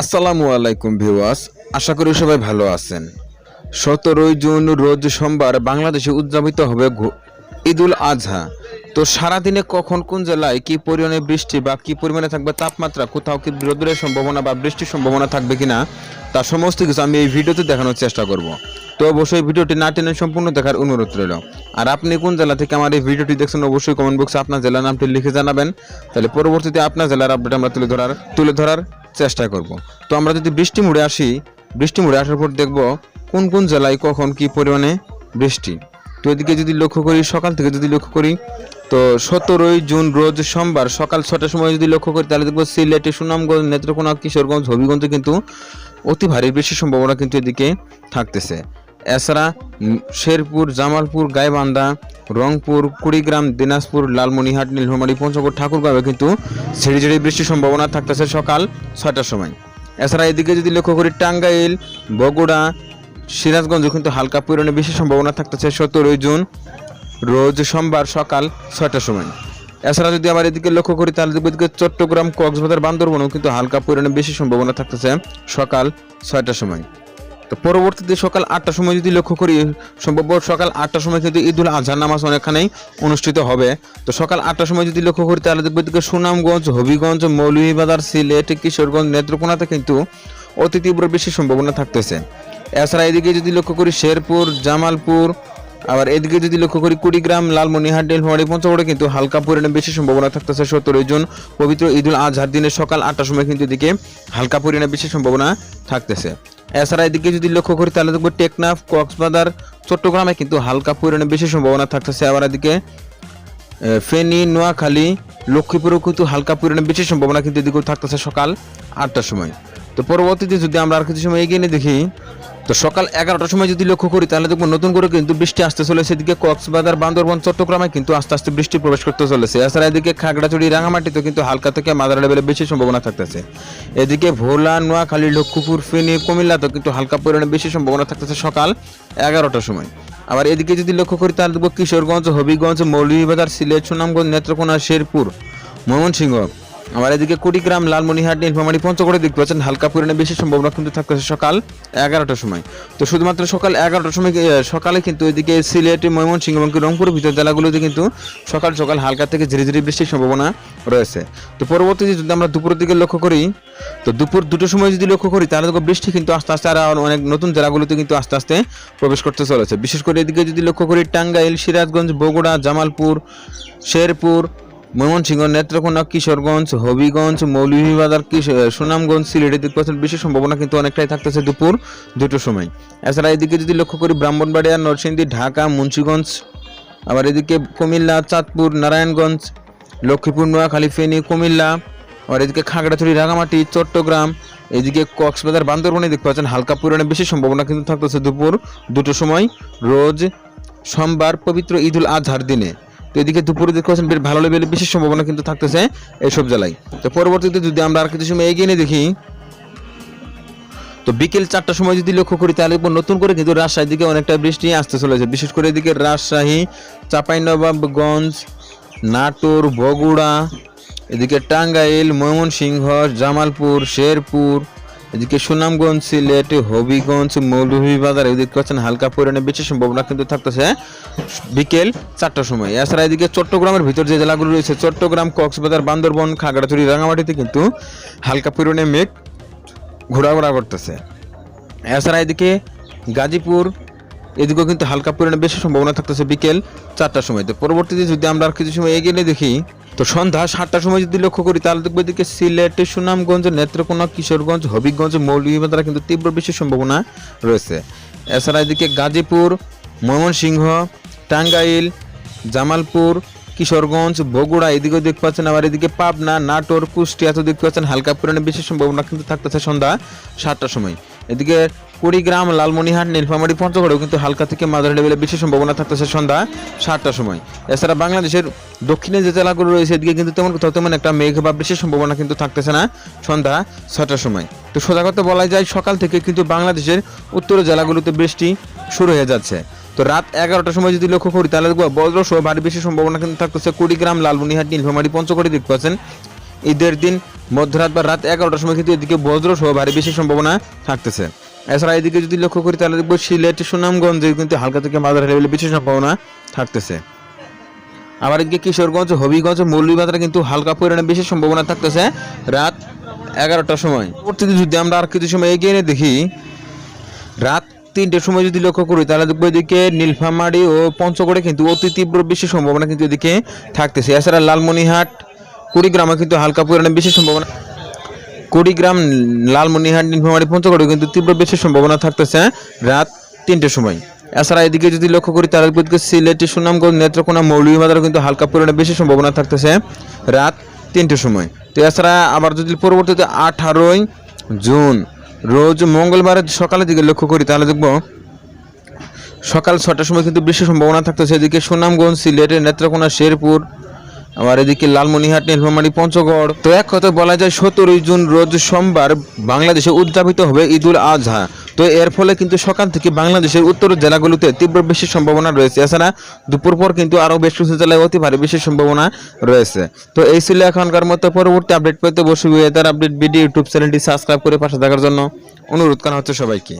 আসসালামু আলাইকুম ভিউয়ার্স, আশা করি সবাই ভালো আছেন। সতেরোই জুন রোজ সোমবার বাংলাদেশে উদযাপিত হবে ঈদুল আজহা। তো সারাদিনে কখন, কোন জেলায় কি পরিমাণে বৃষ্টি বা কি পরিমাণে থাকবে তাপমাত্রা? কোথাও কি রোদের সম্ভাবনা বা বৃষ্টির সম্ভাবনা থাকবে কিনা? তার সমস্ত কিছু আমি এই ভিডিওতে দেখানোর চেষ্টা করব। তো অবশ্যই ভিডিওটি না টেনে সম্পূর্ণ দেখার অনুরোধ রইল। আর আপনি কোন জেলা থেকে আমার এই ভিডিওটি দেখছেন, অবশ্যই কমেন্ট বক্সে আপনার জেলার নামটি লিখে জানাবেন। তাহলে পরবর্তীতে আপনার জেলার আপডেট আমরা তুলে ধরার তুলে ধরার চেষ্টা করব। তো আমরা যদি বৃষ্টি মুড়ে আসি, বৃষ্টি মুড়ে আসার পর দেখব কোন কোন জেলায় কখন কি পরিমাণে বৃষ্টি। তো এদিকে যদি লক্ষ্য করি, সকাল থেকে যদি লক্ষ্য করি, তো সতেরোই জুন রোজ সোমবার সকাল ছটার সময় যদি লক্ষ্য করি, তাহলে দেখব সিলেটে সুনামগঞ্জ, নেত্রকোনা, কিশোরগঞ্জ, হবিগঞ্জে কিন্তু অতি ভারী বৃষ্টির সম্ভাবনা কিন্তু এদিকে থাকতেছে। এছাড়া শেরপুর, জামালপুর, গাইবান্ধা, রংপুর, কুড়িগ্রাম, দিনাজপুর লালমনিহাট নীলফামারী, পঞ্চগড়, ঠাকুরগাঁওয়ে কিন্তু ঝিরি ঝিরি বৃষ্টির সম্ভাবনা থাকতেছে সকাল ছয়টার সময়। এছাড়া এদিকে যদি লক্ষ্য করি, টাঙ্গাইল, বগুড়া সিরাজগঞ্জে কিন্তু হালকা পরিমাণে বেশি সম্ভাবনা থাকতেছে, সতেরোই জুন, রোজ সোমবার সকাল ছয়টার সময়। এছাড়া যদি আবার এদিকে লক্ষ্য করি, তাহলে দেখব এদিকে চট্টগ্রাম, কক্সবাজার, বান্দরবনেও কিন্তু হালকা পরিমাণে বেশি সম্ভাবনা থাকতেছে সকাল ছয়টার সময়। তো পরবর্তীতে সকাল আটটার সময় যদি লক্ষ্য করি সম্ভব সকাল আটটার সময় কিন্তু ঈদুল আজহার নামাজ অনেকখানেই অনুষ্ঠিত হবে। তো সকাল আটটার সময় যদি লক্ষ্য করি, তাহলে দেখব এদিকে সুনামগঞ্জ, হবিগঞ্জ, মৌলভীবাজার, সিলেট, কিশোরগঞ্জ, নেত্রকোনাতে কিন্তু অতি তীব্র বেশি সম্ভাবনা থাকতেছে। এছাড়া এদিকে যদি লক্ষ্য করি শেরপুর, জামালপুর, আবার এদিকে যদি লক্ষ্য করি কুড়িগ্রাম লালমনিহাট ডেলফামারি পঞ্চগড়ে কিন্তু হালকা পরিমাণে বেশি সম্ভাবনা থাকতেছে সতেরোই জুন। পবিত্র ঈদুল আজহার দিনে সকাল আটটার সময় কিন্তু এদিকে হালকা পরিমাণে বেশি সম্ভাবনা থাকতেছে। এছাড়া এদিকে যদি লক্ষ্য করি তাহলে দেখব টেকনাফ, কক্সবাজার, চট্টগ্রামে কিন্তু হালকা পরিমাণে বেশি সম্ভাবনা থাকতেছে। আবার এদিকে ফেনী, নোয়াখালী, লক্ষ্মীপুরেও কিন্তু হালকা পরিমাণে বেশি সম্ভাবনা কিন্তু এদিকেও থাকতেছে সকাল আটটার সময়। তো পরবর্তীতে যদি আমরা আর কিছু সময় এগিয়ে নিয়ে দেখি তো সকাল এগারোটার সময় যদি লক্ষ্য করি, তাহলে দেখব নতুন করে কিন্তু বৃষ্টি আসতে চলেছে। এদিকে কক্সবাজার, বান্দরবন, চট্টগ্রামে কিন্তু আস্তে আস্তে বৃষ্টি প্রবেশ করতে চলেছে। এছাড়া এদিকে খাগড়াছড়ি রাঙামাটিতে কিন্তু হালকা থেকে মাদার লেভেলে বেশি সম্ভাবনা থাকতেছে। এদিকে ভোলা, নোয়াখালী, লক্ষ্মীপুর, ফেনী, কুমিল্লাতেও কিন্তু হালকা পরিমাণে বেশি সম্ভাবনা থাকতেছে সকাল এগারোটার সময়। আবার এদিকে যদি লক্ষ্য করি, তাহলে দেখব কিশোরগঞ্জ, হবিগঞ্জ, মৌলভীবাজার, সিলেট, সুনামগঞ্জ, নেত্রকোনা, শেরপুর, ময়মনসিংহ আবার এদিকে কুড়িগ্রাম লালমনিহাট নীলফামারী পঞ্চগড়ে দেখতে পাচ্ছেন, হালকা পরিমাণে বেশি সম্ভাবনা কিন্তু থাকতেছে সকাল এগারোটার সময়। তো শুধুমাত্র সকাল এগারোটার সময় সকালে কিন্তু এদিকে সিলেট, ময়মনসিংহ এবং কি রংপুরের ভিতর জেলাগুলোতে কিন্তু সকাল সকাল হালকা থেকে ধীরে ধীরে বৃষ্টির সম্ভাবনা রয়েছে। তো পরবর্তীতে যদি আমরা দুপুরের দিকে লক্ষ্য করি, তো দুপুর দুটোর সময় যদি লক্ষ্য করি, তাহলে দেখো বৃষ্টি কিন্তু আস্তে আস্তে আর অনেক নতুন জেলাগুলোতে কিন্তু আস্তে আস্তে প্রবেশ করতে চলেছে। বিশেষ করে এদিকে যদি লক্ষ্য করি, টাঙ্গাইল, সিরাজগঞ্জ, বগুড়া, জামালপুর, শেরপুর ময়মনসিংহ নেত্রকোনা, কিশোরগঞ্জ, হবিগঞ্জ, মৌলভীবাজার সুনামগঞ্জ সিলেটের দিক পাচ্ছেন বেশি সম্ভাবনা কিন্তু অনেকটাই থাকতেছে দুপুর দুটোর সময়। এছাড়া এদিকে যদি লক্ষ্য করি, ব্রাহ্মণবাড়িয়া, নরসিংদী, ঢাকা, মুন্সিগঞ্জ, আবার এদিকে কুমিল্লা, চাঁদপুর, নারায়ণগঞ্জ, লক্ষ্মীপুর, নোয়াখালী, ফেনী, কুমিল্লা, আবার এদিকে খাগড়াছড়ি, রাঙামাটি, চট্টগ্রাম, এদিকে কক্সবাজার, বান্দরবনে দেখতে পাচ্ছেন হালকা পরিমাণে বেশি সম্ভাবনা কিন্তু থাকতেছে দুপুর দুটোর সময়। রোজ সোমবার পবিত্র ঈদুল আজহার দিনে। এদিকে দুপুরে দেখতে পাচ্ছেন বেশ ভালো লেভেলে বেশি সম্ভাবনা কিন্তু থাকতেছে এইসব জেলায়। তো পরবর্তীতে যদি আমরা আর কিছু সময় এগিয়ে নিয়ে দেখি, তো বিকেল চারটার সময় যদি লক্ষ্য করি, তাহলে নতুন করে কিন্তু রাজশাহীর দিকে অনেকটা বৃষ্টি আসতে চলেছে। বিশেষ করে এদিকে রাজশাহী, চাঁপাইনবাবগঞ্জ, নাটোর, বগুড়া, এদিকে টাঙ্গাইল, ময়মনসিংহ, জামালপুর, শেরপুর এদিকে সুনামগঞ্জ, সিলেট, হবিগঞ্জ, মৌলভীবাজার, এদিকে পাচ্ছেন হালকা পরিমাণে বেশি সম্ভাবনা কিন্তু থাকতেছে বিকেল চারটার সময়। এছাড়া এদিকে চট্টগ্রামের ভিতর যে জেলাগুলো রয়েছে, চট্টগ্রাম, কক্সবাজার, বান্দরবন, খাগড়াছড়ি, রাঙামাটিতে কিন্তু হালকা পরিমাণে মেঘ ঘোরাঘোরা করতেছে। এছাড়া এদিকে গাজীপুর, এদিকেও কিন্তু হালকা পরিমাণে বেশি সম্ভাবনা থাকতেছে বিকেল চারটার সময়। তো পরবর্তীতে যদি আমরা আর কিছু সময় এগিয়ে দেখি তো সন্ধ্যা সাতটার সময় যদি লক্ষ্য করি, তাহলে দেখব এদিকে সিলেট, সুনামগঞ্জ, নেত্রকোনা, কিশোরগঞ্জ, হবিগঞ্জ, মৌলভীবাজার কিন্তু তীব্র বেশি সম্ভাবনা রয়েছে। এছাড়া এদিকে গাজীপুর, ময়মনসিংহ, টাঙ্গাইল, জামালপুর, কিশোরগঞ্জ, বগুড়া এদিকেও দেখতে পাচ্ছেন। আবার এদিকে পাবনা, নাটোর, কুষ্টিয়া কুষ্টিয়াতেও দেখতে পাচ্ছেন, হালকা পরিমাণে বেশি সম্ভাবনা কিন্তু থাকতেছে সন্ধ্যা সাতটার সময়। এদিকে কুড়িগ্রাম লালমনিহাট নীলফামারী পঞ্চগড়েও কিন্তু হালকা থেকে মাঝারি লেভেলে বেশি সম্ভাবনা থাকতেছে সন্ধ্যা সাতটার সময়। এছাড়া বাংলাদেশের দক্ষিণে যে জেলাগুলো রয়েছে, এদিকে কিন্তু তেমন কোথাও তেমন একটা মেঘ বা বেশি সম্ভাবনা কিন্তু থাকতেছে না সন্ধ্যা ছটার সময়। তো সোজা কথা বলা যায়, সকাল থেকে কিন্তু বাংলাদেশের উত্তর জেলাগুলোতে বৃষ্টি শুরু হয়ে যাচ্ছে। তো রাত এগারোটার সময় যদি লক্ষ্য করি, তাহলে দেখব বজ্র সহ ভারী বেশি সম্ভাবনা কিন্তু থাকতেছে কুড়িগ্রাম লালমনিহাট নীলফামারী পঞ্চগড়ে দেখতে পাচ্ছেন ঈদের দিন মধ্যরাত বা রাত এগারোটার সময় কিন্তু এদিকে বজ্র সহ ভারী বেশি সম্ভাবনা থাকতেছে। এছাড়া এদিকে যদি লক্ষ্য করি, তাহলে দেখব সিলেট, সুনামগঞ্জে কিন্তু হালকা থেকে মাঝারি লেভেলে বিশেষ সম্ভাবনা থাকতেছে। আবার এদিকে কিশোরগঞ্জ, হবিগঞ্জ, মৌলভীবাজারে কিন্তু হালকা পরিমাণে বেশি সম্ভাবনা থাকতেছে রাত এগারোটার সময়। পরবর্তীতে যদি আমরা আর কিছু সময় এগিয়ে দেখি, রাত তিনটের সময় যদি লক্ষ্য করি, তাহলে দেখব এদিকে নীলফামারী ও পঞ্চগড়ে কিন্তু অতি তীব্র বেশি সম্ভাবনা কিন্তু এদিকে থাকতেছে। এছাড়া লালমনিহাট কুড়িগ্রামে কিন্তু হালকা পরিমাণে বেশি সম্ভাবনা কুড়িগ্রাম লালমনিহাট নীলফামারী পঞ্চগড়ে কিন্তু তীব্র বেশি সম্ভাবনা থাকতেছে রাত তিনটের সময়। এছাড়া এদিকে যদি লক্ষ্য করি এদিকে সিলেট সুনামগঞ্জ, নেত্রকোনা, মৌলভীবাজারে কিন্তু হালকা পরিমাণে বেশি সম্ভাবনা থাকতেছে রাত তিনটের সময়। তো এছাড়া আবার যদি পরবর্তীতে আঠারোই জুন, রোজ মঙ্গলবার সকালের দিকে লক্ষ্য করি, তাহলে দেখব সকাল ছটার সময় কিন্তু বেশি সম্ভাবনা থাকতেছে। এদিকে সুনামগঞ্জ, সিলেট, নেত্রকোনা, শেরপুর আবার এদিকে লালমনিহাট নীলফামারী, পঞ্চগড়। তো এক কথা বলা যায়, সতেরোই জুন রোজ সোমবার বাংলাদেশে উদযাপিত হবে ঈদুল আজহা। তো এর ফলে কিন্তু সকাল থেকে বাংলাদেশের উত্তর জেলাগুলোতে তীব্র বেশি সম্ভাবনা রয়েছে। এছাড়া দুপুর পর কিন্তু আরও বেশ কিছু জেলায় অতি ভারী বেশি সম্ভাবনা রয়েছে। তো এই ছিল এখনকার মতো পরবর্তী আপডেট পেতে বসে ওয়েদার আপডেট ভিডিও, ইউটিউব চ্যানেলটি সাবস্ক্রাইব করে পাশে থাকার জন্য অনুরোধ করা হচ্ছে সবাইকে।